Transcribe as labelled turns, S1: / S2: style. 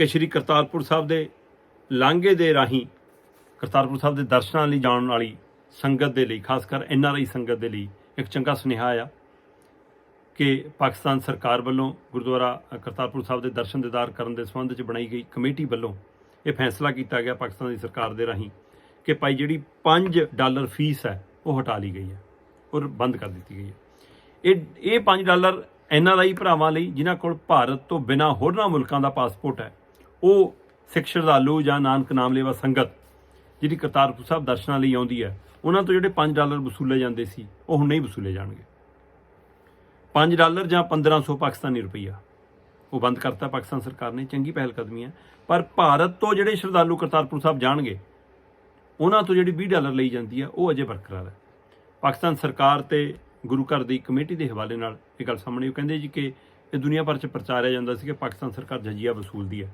S1: ਕਿ ਸ਼੍ਰੀ ਕਰਤਾਰਪੁਰ ਸਾਹਿਬ ਦੇ ਲਾਂਘੇ ਦੇ ਰਾਹੀਂ ਕਰਤਾਰਪੁਰ ਸਾਹਿਬ ਦੇ ਦਰਸ਼ਨਾਂ ਲਈ ਜਾਣ ਵਾਲੀ ਸੰਗਤ ਦੇ ਲਈ, ਖਾਸ ਕਰ ਐੱਨ ਆਰ ਆਈ ਸੰਗਤ ਦੇ ਲਈ ਇੱਕ ਚੰਗਾ ਸੁਨੇਹਾ ਆ ਕਿ ਪਾਕਿਸਤਾਨ ਸਰਕਾਰ ਵੱਲੋਂ ਗੁਰਦੁਆਰਾ ਕਰਤਾਰਪੁਰ ਸਾਹਿਬ ਦੇ ਦਰਸ਼ਨ ਦੀਦਾਰ ਕਰਨ ਦੇ ਸੰਬੰਧ ਵਿੱਚ ਬਣਾਈ ਗਈ ਕਮੇਟੀ ਵੱਲੋਂ ਇਹ ਫੈਸਲਾ ਕੀਤਾ ਗਿਆ ਪਾਕਿਸਤਾਨ ਦੀ ਸਰਕਾਰ ਦੇ ਰਾਹੀਂ ਕਿ ਭਾਈ ਜਿਹੜੀ 5 ਡਾਲਰ ਫੀਸ ਹੈ, ਉਹ ਹਟਾ ਲਈ ਗਈ ਹੈ ਔਰ ਬੰਦ ਕਰ ਦਿੱਤੀ ਗਈ ਹੈ। ਇਹ ਇਹ 5 ਡਾਲਰ ਐੱਨ ਆਰ ਆਈ ਭਰਾਵਾਂ ਲਈ, ਜਿਨ੍ਹਾਂ ਕੋਲ ਭਾਰਤ ਤੋਂ ਬਿਨਾਂ ਹੋਰਨਾਂ ਮੁਲਕਾਂ ਦਾ ਪਾਸਪੋਰਟ ਹੈ ਉਹ ਸਿੱਖ ਸ਼ਰਧਾਲੂ ਜਾਂ ਨਾਨਕ ਨਾਮ ਲੈਵਾ ਸੰਗਤ, ਜਿਹੜੀ ਕਰਤਾਰਪੁਰ ਸਾਹਿਬ ਦਰਸ਼ਨਾਂ ਲਈ ਆਉਂਦੀ ਹੈ, ਉਹਨਾਂ ਤੋਂ ਜਿਹੜੇ 5 ਡਾਲਰ ਵਸੂਲੇ ਜਾਂਦੇ ਸੀ, ਉਹ ਹੁਣ ਨਹੀਂ ਵਸੂਲੇ ਜਾਣਗੇ। 5 ਡਾਲਰ ਜਾਂ 1500 ਪਾਕਿਸਤਾਨੀ ਰੁਪਈਆ। ਉਹ ਬੰਦ ਕਰਤਾ, ਪਾਕਿਸਤਾਨ ਸਰਕਾਰ ਨੇ, ਚੰਗੀ ਪਹਿਲ ਕਦਮੀ ਹੈ ਪਰ ਭਾਰਤ ਤੋਂ ਜਿਹੜੇ ਸ਼ਰਧਾਲੂ ਕਰਤਾਰਪੁਰ ਸਾਹਿਬ ਜਾਣਗੇ, ਉਹਨਾਂ ਤੋਂ ਜਿਹੜੀ 20 ਡਾਲਰ ਲਈ ਜਾਂਦੀ ਹੈ, ਉਹ ਅਜੇ ਬਰਕਰਾਰ ਹੈ। ਪਾਕਿਸਤਾਨ ਸਰਕਾਰ ਤੇ ਗੁਰੂ ਘਰ ਦੀ ਕਮੇਟੀ ਦੇ ਹਵਾਲੇ ਨਾਲ ਇਹ ਗੱਲ ਸਾਹਮਣੇ ਉਹ ਕਹਿੰਦੇ ਜੀ ਕਿ ਇਹ ਦੁਨੀਆ ਭਰ ਚ ਪ੍ਰਚਾਰਿਆ ਜਾਂਦਾ ਸੀ ਕਿ ਪਾਕਿਸਤਾਨ ਸਰਕਾਰ ਜਜੀਆ ਵਸੂਲਦੀ ਹੈ।